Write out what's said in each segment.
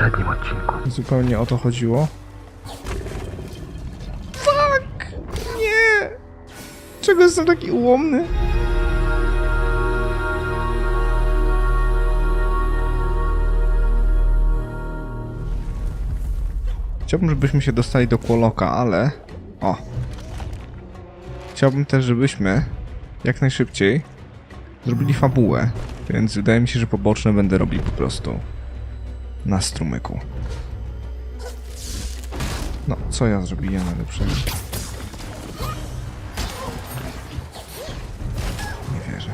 poprzednim odcinku. Zupełnie o to chodziło. Fuck! Nie! Czego jestem taki ułomny? Chciałbym, żebyśmy się dostali do Kłoloka, ale... O! Chciałbym też, żebyśmy jak najszybciej zrobili fabułę, więc wydaje mi się, że poboczne będę robił po prostu na strumyku. No, co ja zrobiłem najlepszego? Nie wierzę.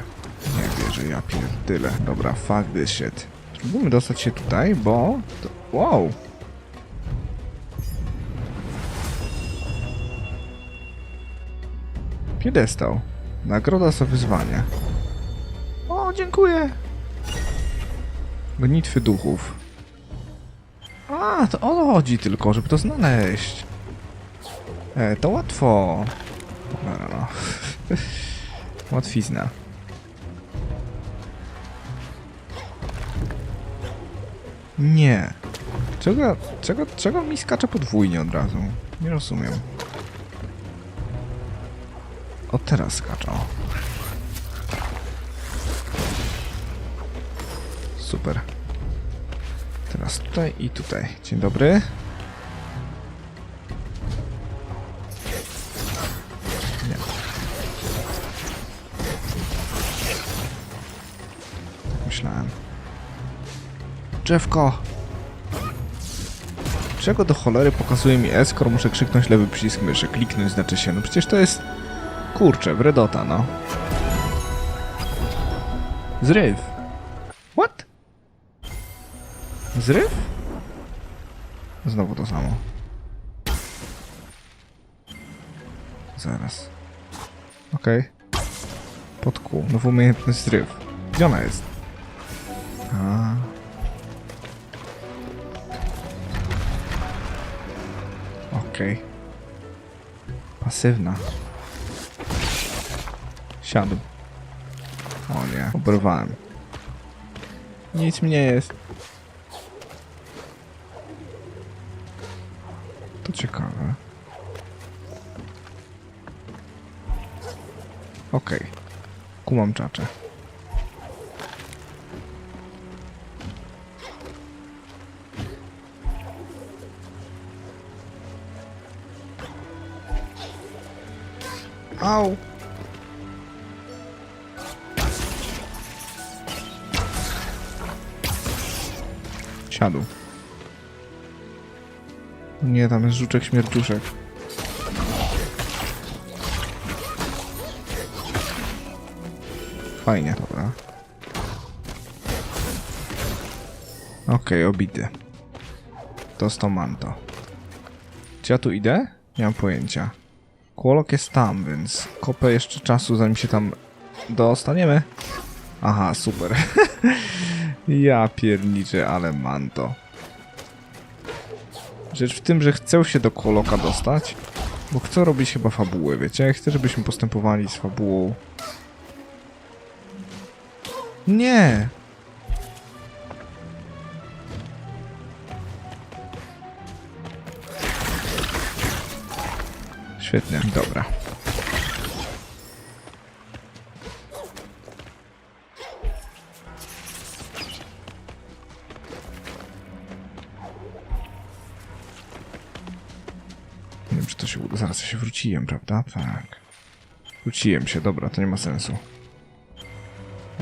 Nie wierzę, ja pierdyle. Dobra, fuck this shit. Spróbujmy dostać się tutaj, bo... To... Wow! Piedestał. Nagroda za wyzwanie. O, dziękuję! Gonitwy duchów. A, to o to chodzi tylko, żeby to znaleźć. E, to łatwo. No. Łatwizna. Nie. Czego, czego, czego mi skacze podwójnie od razu? Nie rozumiem. O, teraz skaczą. Super. Teraz tutaj i tutaj. Dzień dobry. Nie. Myślałem. Drzewko! Czego do cholery pokazuje mi S, skoro muszę krzyknąć lewy przycisk myszy? Kliknąć znaczy się. No przecież to jest... Kurczę, wredota, no. Zryw. Zryw? Znowu to samo. Zaraz. Okej. Pod kół. Nowa umiejętność zryw. Gdzie ona jest? A. Okej. Pasywna. Siadł. O nie, oberwałem. Nic mi nie jest. Kumam czacze. Au! Siadł. Nie, tam jest żuczek śmierciuszek. Fajnie, dobra. Okej, obity. To z to manto. Czy ja tu idę? Nie mam pojęcia. Kłolok jest tam, więc kopę jeszcze czasu, zanim się tam dostaniemy. Aha, super. ja pierniczę, ale manto. Rzecz w tym, że chcę się do Koloka dostać, bo chcę robić chyba fabułę, wiecie? Chcę, żebyśmy postępowali z fabułą. Nie! Świetnie, dobra. Nie wiem, czy to się. Zaraz się wróciłem, prawda? Tak. Wróciłem się, dobra, to nie ma sensu.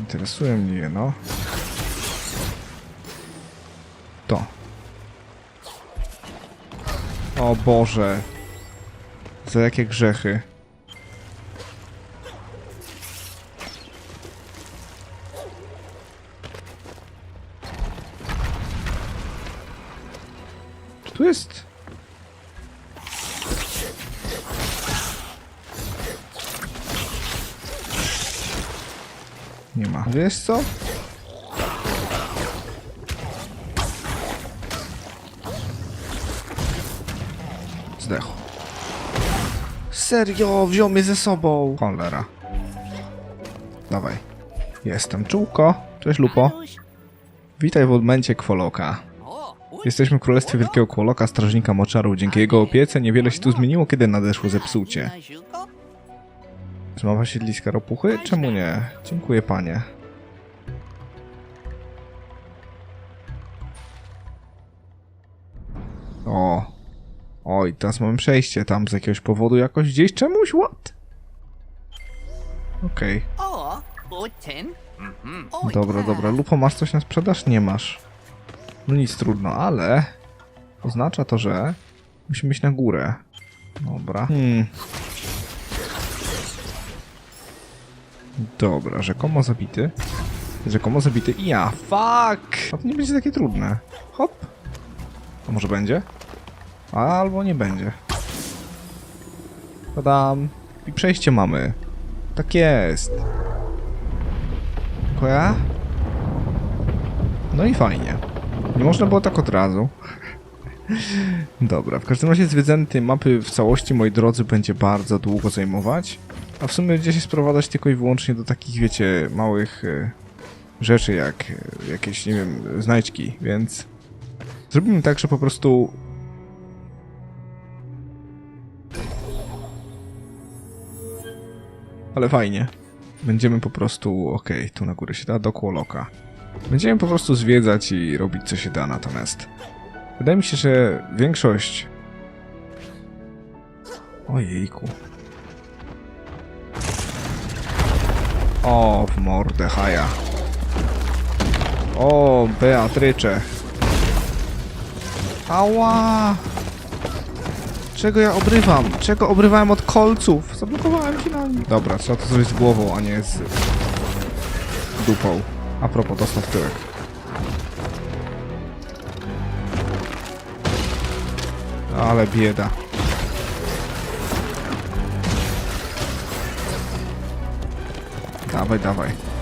Interesuje mnie, no. To. O Boże. Za jakie grzechy? Wiesz co? Zdechł. Serio, wziął mnie ze sobą. Cholera. Dawaj. Jestem czułko. Cześć Lupo. Witaj w odmęcie Kwoloka. Jesteśmy w Królestwie Wielkiego Kłoloka, Strażnika Moczaru. Dzięki jego opiece niewiele się tu zmieniło, kiedy nadeszło zepsucie. Czy ma siedliska ropuchy? Czemu nie? Dziękuję, panie. O. Oj, teraz mamy przejście tam z jakiegoś powodu jakoś gdzieś czemuś? What? Okej. O, o ten. Oj, Dobra, tak. dobra. Lupo, masz coś na sprzedaż? Nie masz. No nic, trudno, ale oznacza to, że musimy iść na górę. Dobra. Hmm. Dobra, rzekomo zabity. Rzekomo zabity i ja. Fuck! A to nie będzie takie trudne. Hop. A może będzie? Albo nie będzie. Tadam. I przejście mamy. Tak jest. Tylko ja? No i fajnie. Nie można było tak od razu. Dobra, w każdym razie zwiedzanie tej mapy w całości, moi drodzy, będzie bardzo długo zajmować. A w sumie będzie się sprowadzać tylko i wyłącznie do takich, wiecie, małych e, rzeczy jak e, jakieś, nie wiem, znajdźki, więc zrobimy tak, że po prostu ale fajnie. Będziemy po prostu, okej, tu na górę się da, do Kłoloka. Będziemy po prostu zwiedzać i robić co się da natomiast. Wydaje mi się, że większość... Ojejku. O, w mordę, haja. O, Beatrycze. Ała! Czego ja obrywam? Czego obrywałem od kolców? Zablokowałem finalnie. Dobra, trzeba to zrobić z głową, a nie z dupą. A propos, dostał w tyłek. Ale bieda. Dawaj, dawaj.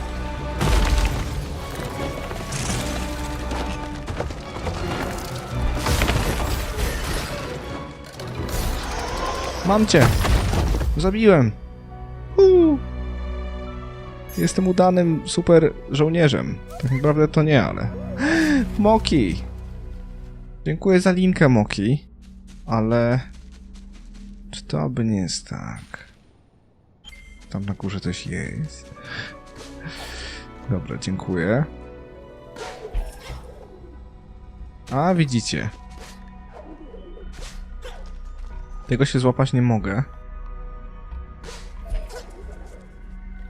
Mam cię. Zabiłem. Uuu. Jestem udanym super żołnierzem. Tak naprawdę to nie, ale. Moki! Dziękuję za linkę, Moki. Ale. Czy to aby nie jest tak? Tam na górze coś jest. Dobra, dziękuję. A, widzicie. Tego się złapać nie mogę.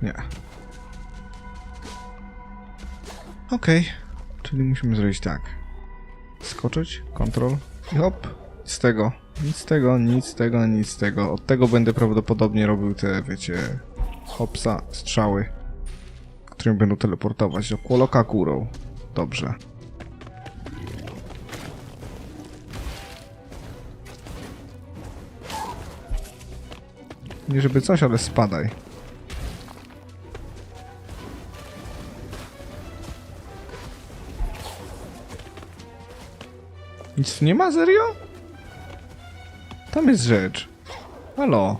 Nie. Okej. Czyli musimy zrobić tak. Skoczyć, kontrol i hop. Z tego. Nic z tego, nic z tego, nic z tego. Od tego będę prawdopodobnie robił te, wiecie, hopsa, strzały, którym będą teleportować do Kłoloka górą. Dobrze. Nie żeby coś, ale spadaj. Nic tu nie ma, serio? Tam jest rzecz. Halo.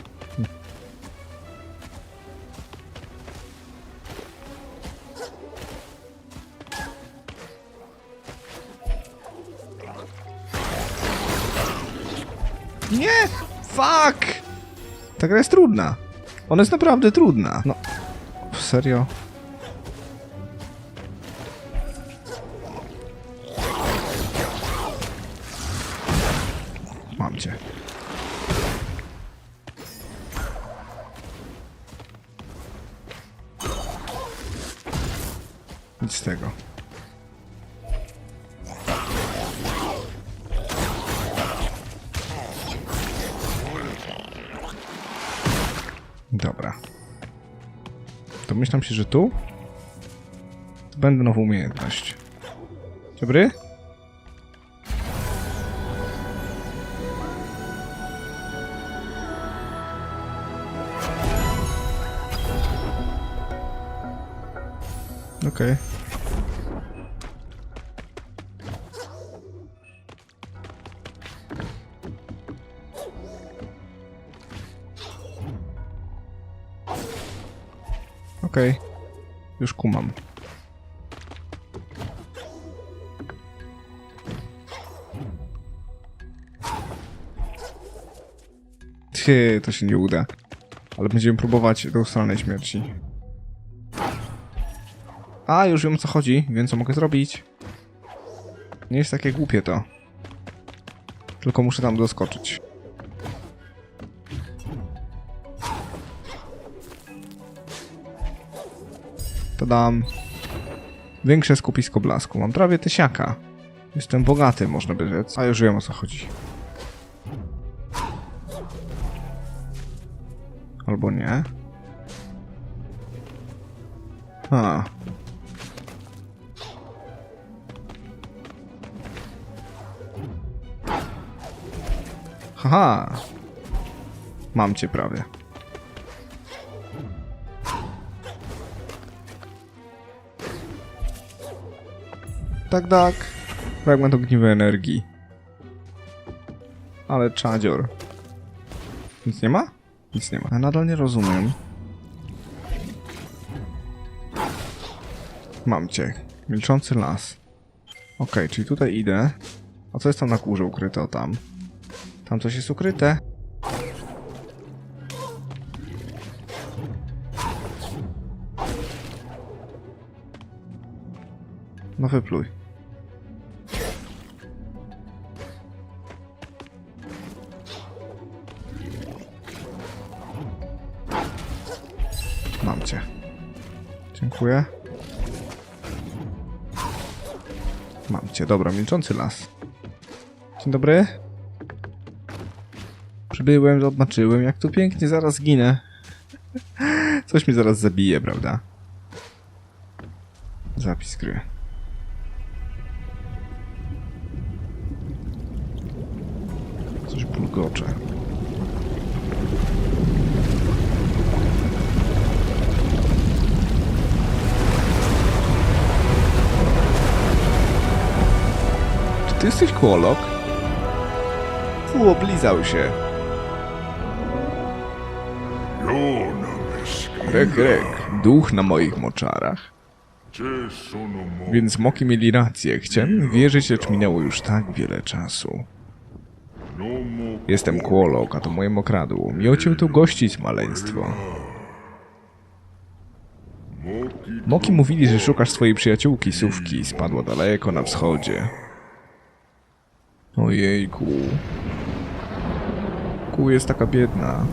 Ta gra jest trudna. Ona jest naprawdę trudna. No, serio? Mam cię. Nic z tego. Domyślam się, że tu będę nową umiejętność. Dobry? Okej. Okej. Okay. Już kumam. Ty, to się nie uda. Ale będziemy próbować do ustalnej śmierci. A, już wiem o co chodzi, wiem co mogę zrobić. Nie jest takie głupie to. Tylko muszę tam doskoczyć. To dam. Większe skupisko blasku. Mam prawie tysiaka. Jestem bogaty, można by rzec. A już wiem o co chodzi. Albo nie. A. Haha. Mam cię prawie. Tak, tak. Fragment ogniwej energii. Ale czadzior. Nic nie ma? Nic nie ma. Ja nadal nie rozumiem. Mam cię. Milczący las. Okej, czyli tutaj idę. A co jest tam na górze ukryte? O tam. Tam coś jest ukryte. No wypluj. Dziękuję. Mam cię. Dobra, milczący las. Dzień dobry. Przybyłem, zobaczyłem, jak tu pięknie, zaraz ginę. Coś mi zaraz zabije, prawda? Zapis gry. Coś bulgocze. Ty jesteś kołolog? Fu, oblizał się. Rek, rek, duch na moich moczarach. Więc moki mieli rację. Chciałem wierzyć, lecz minęło już tak wiele czasu. Jestem Kłolok, a to moje mokradło. Miło cię tu gościć, maleństwo. Moki mówili, że szukasz swojej przyjaciółki Sówki. Spadła daleko na wschodzie. Ojejku. Ku jest taka biedna.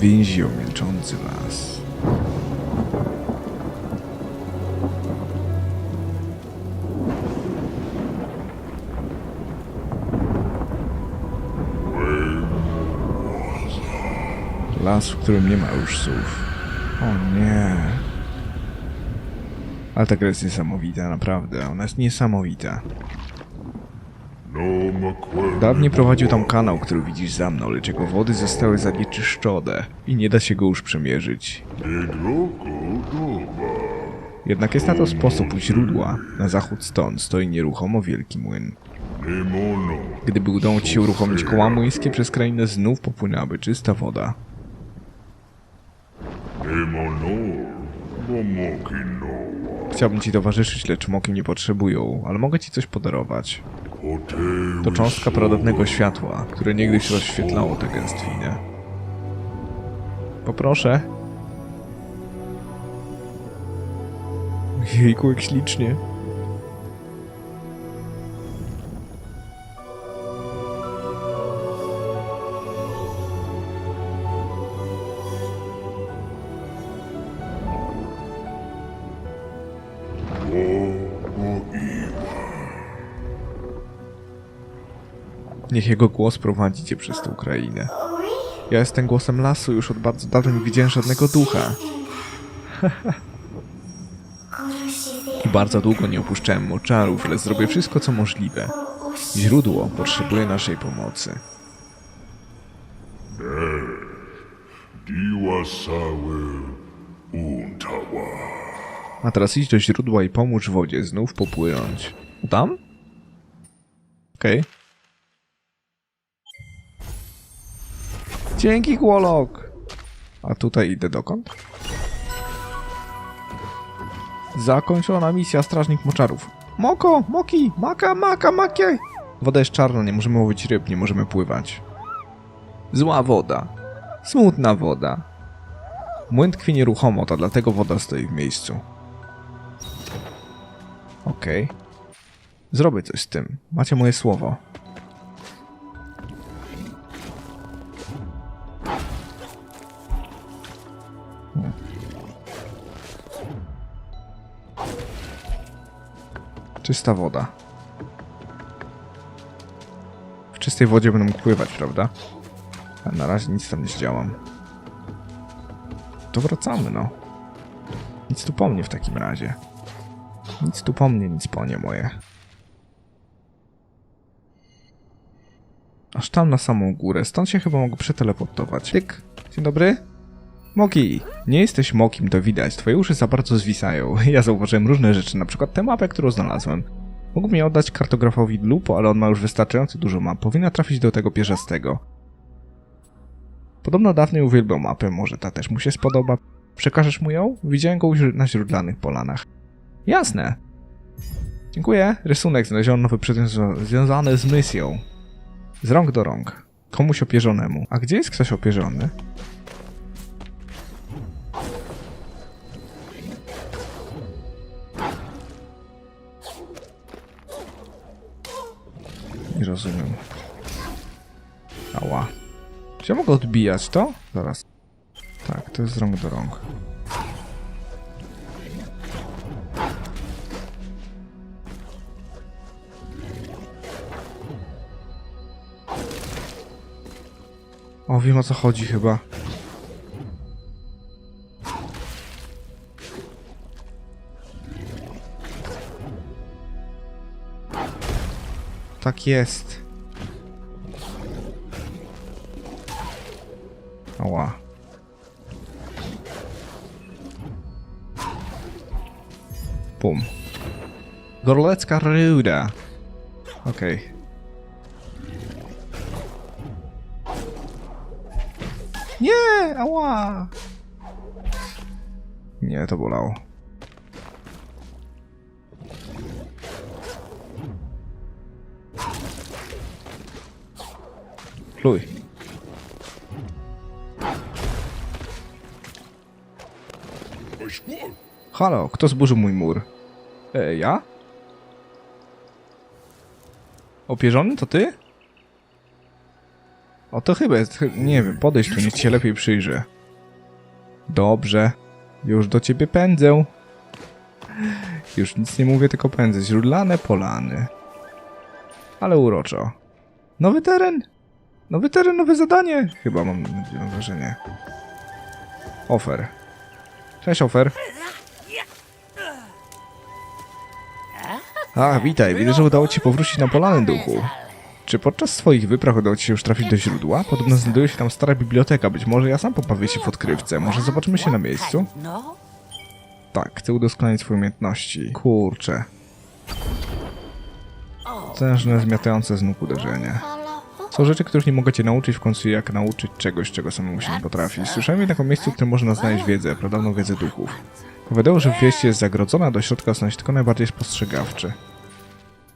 Więzio milczący las. Las, w którym nie ma już słów. O nie. Ale ta gra jest niesamowita, naprawdę. Ona jest niesamowita. Dawniej prowadził tam kanał, który widzisz za mną, lecz jego wody zostały zanieczyszczone i nie da się go już przemierzyć. Jednak jest na to sposób u źródła. Na zachód stąd stoi nieruchomo wielki młyn. Gdyby udało ci się uruchomić koła młyńskie, przez krainę znów popłynęłaby czysta woda. Chciałbym ci towarzyszyć, lecz moki nie potrzebują, ale mogę ci coś podarować. To cząstka pradawnego światła, które niegdyś rozświetlało tę gęstwinę. Poproszę. Jejku, jak ślicznie. Niech jego głos prowadzi cię przez tę krainę. Ja jestem głosem lasu, już od bardzo dawna nie widziałem żadnego ducha. I bardzo długo nie opuszczałem moczarów, ale zrobię wszystko, co możliwe. Źródło potrzebuje naszej pomocy. A teraz idź do źródła i pomóż wodzie znów popłynąć. Tam? Okej. Dzięki, Głolok! A tutaj idę dokąd? Zakończona misja Strażnik Moczarów. Moko, moki, maka, maka, makie. Woda jest czarna, nie możemy łowić ryb, nie możemy pływać. Zła woda. Smutna woda. Młyn tkwi nieruchomo, to dlatego woda stoi w miejscu. Okej. Zrobię coś z tym. Macie moje słowo. Czysta woda. W czystej wodzie będę mógł pływać, prawda? A na razie nic tam nie zdziałam. To wracamy, no. Nic tu po mnie w takim razie. Nic tu po mnie, nic po nie moje. Aż tam na samą górę, stąd się chyba mogę przeteleportować. Tyk. Dzień dobry. Moki, nie jesteś mokim, to widać. Twoje uszy za bardzo zwisają. Ja zauważyłem różne rzeczy, na przykład tę mapę, którą znalazłem. Mógłbym ją oddać kartografowi Lupo, ale on ma już wystarczająco dużo map. Powinna trafić do tego pierzastego. Podobno dawniej uwielbiał mapę, może ta też mu się spodoba. Przekażesz mu ją? Widziałem go na źródlanych polanach. Jasne. Dziękuję. Rysunek znaleziono nowy przedmiot związany z misją. Z rąk do rąk. Komuś opierzonemu. A gdzie jest ktoś opierzony? Nie rozumiem. Ała. Czy ja mogę odbijać to? Zaraz. Tak, to jest z rąk do rąk. O, wiem o co chodzi chyba. Tak jest. Ała. Pum. Gorlecka ruda. Okej. Nie! Ała! Nie, to bolało. Pluj. Halo, kto zburzył mój mur? E, ja? Opierzony to ty? O, to chyba jest, nie wiem, podejdź tu, niech się lepiej przyjrzy. Dobrze, już do ciebie pędzę. Już nic nie mówię, tylko pędzę. Źródlane polany. Ale uroczo. Nowy teren? Nowy teren, nowe zadanie? Chyba mam, wrażenie. Ofer. Cześć, Ofer. A, witaj. Widzę, że udało ci się powrócić na polany, duchu. Czy podczas swoich wypraw udało ci się już trafić do źródła? Podobno znajduje się tam stara biblioteka. Być może ja sam pobawię się w odkrywce. Może zobaczymy się na miejscu? Tak, chcę udoskonalić swoje umiejętności. Kurczę. Tężne, zmiatające z nóg uderzenie. Są rzeczy, których nie mogę cię nauczyć w końcu jak nauczyć czegoś, czego samemu się nie potrafi. Słyszałem jednak o miejscu, w którym można znaleźć wiedzę, pradawną wiedzę duchów. Powiadało, że wieść jest zagrodzona, do środka znaleźć tylko najbardziej spostrzegawczy.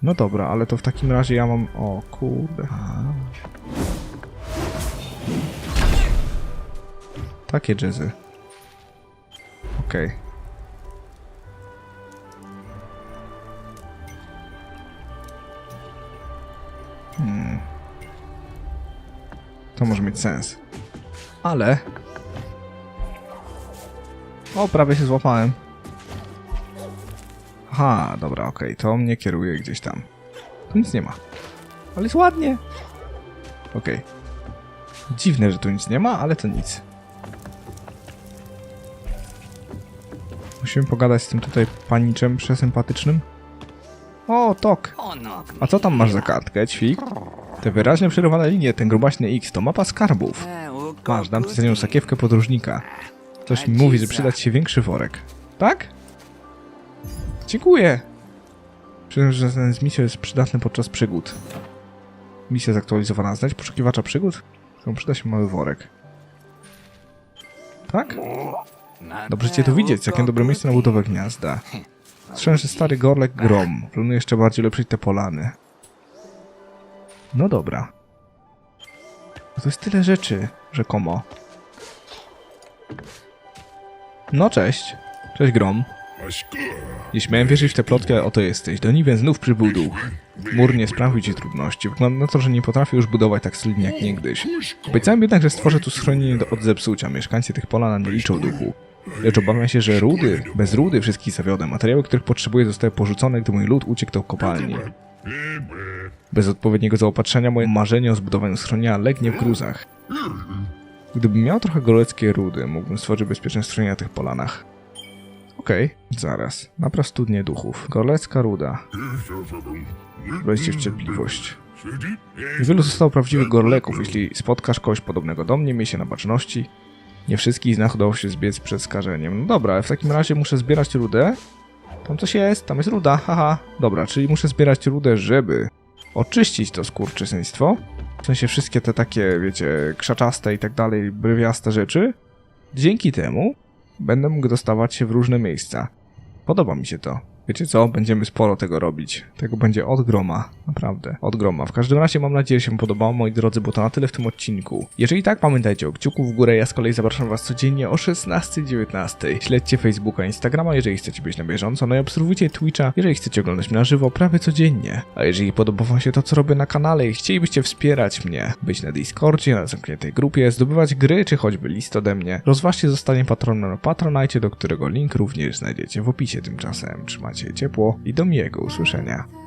No dobra, ale to w takim razie ja mam... O kurde. Takie jazzy. Okej. To może mieć sens. Ale... O, prawie się złapałem. Aha, dobra, okej, to mnie kieruje gdzieś tam. Tu nic nie ma. Ale jest ładnie. Okej. Dziwne, że tu nic nie ma, ale to nic. Musimy pogadać z tym tutaj paniczem przesympatycznym. O, tok. A co tam masz za kartkę, ćwik? Te wyraźnie przerywane linie, ten grubaśny X, to mapa skarbów. Masz, dam ci za nią sakiewkę podróżnika. Coś mi mówi, że przydać się większy worek. Tak? Dziękuję. Przyznam, że ten z misją jest przydatny podczas przygód. Misja zaktualizowana. Znajdź poszukiwacza przygód? Którą przyda się mały worek. Tak? Dobrze cię tu widzieć, całkiem dobre miejsce na budowę gniazda. Słyszałem, że stary Gorlek Grom planuje jeszcze bardziej ulepszyć te polany. No dobra. To jest tyle rzeczy, rzekomo. No cześć. Cześć Grom. Nie śmiałem wierzyć w tę plotkę, oto jesteś. Do Niven znów przybył duch. Mur nie sprawił ci trudności. Wygląda na to, że nie potrafię już budować tak solidnie jak niegdyś. Obiecałem jednak, że stworzę tu schronienie do- od zepsucia. Mieszkańcy tych polan nie liczą duchu. Lecz obawiam się, że rudy, bez rudy wszystkich zawiodę. Materiały, których potrzebuję zostały porzucone, gdy mój lud uciekł do kopalni. Bez odpowiedniego zaopatrzenia moje marzenie o zbudowaniu schronienia legnie w gruzach. Gdybym miał trochę goleckiej rudy, mógłbym stworzyć bezpieczne schronienie na tych polanach. Okej, zaraz. Napraw studnię duchów. Golecka ruda. Weźcie w cierpliwość. Niewielu zostało prawdziwych gorleków. Jeśli spotkasz kogoś podobnego do mnie, miej się na baczności. Nie wszystkich z nas udało się zbiec przed skażeniem. No dobra, w takim razie muszę zbierać rudę. Tam coś jest, tam jest ruda, haha. Dobra, czyli muszę zbierać rudę, żeby oczyścić to skurczysyństwo. W sensie wszystkie te takie, wiecie, krzaczaste i tak dalej, brywiaste rzeczy. Dzięki temu będę mógł dostawać się w różne miejsca. Podoba mi się to. Wiecie co? Będziemy sporo tego robić. Tego będzie od groma. Naprawdę. Od groma. W każdym razie mam nadzieję, że się podobało, moi drodzy, bo to na tyle w tym odcinku. Jeżeli tak, pamiętajcie o kciuku w górę. Ja z kolei zapraszam was codziennie o 16.19. Śledźcie Facebooka, Instagrama, jeżeli chcecie być na bieżąco. No i obserwujcie Twitcha, jeżeli chcecie oglądać mnie na żywo prawie codziennie. A jeżeli podoba wam się to, co robię na kanale i chcielibyście wspierać mnie, być na Discordzie, na zamkniętej grupie, zdobywać gry, czy choćby list ode mnie, rozważcie zostanie patronem na Patronite, do którego link również znajdziecie w opisie tymczasem. Trzymajcie się ciepło i do miłego usłyszenia.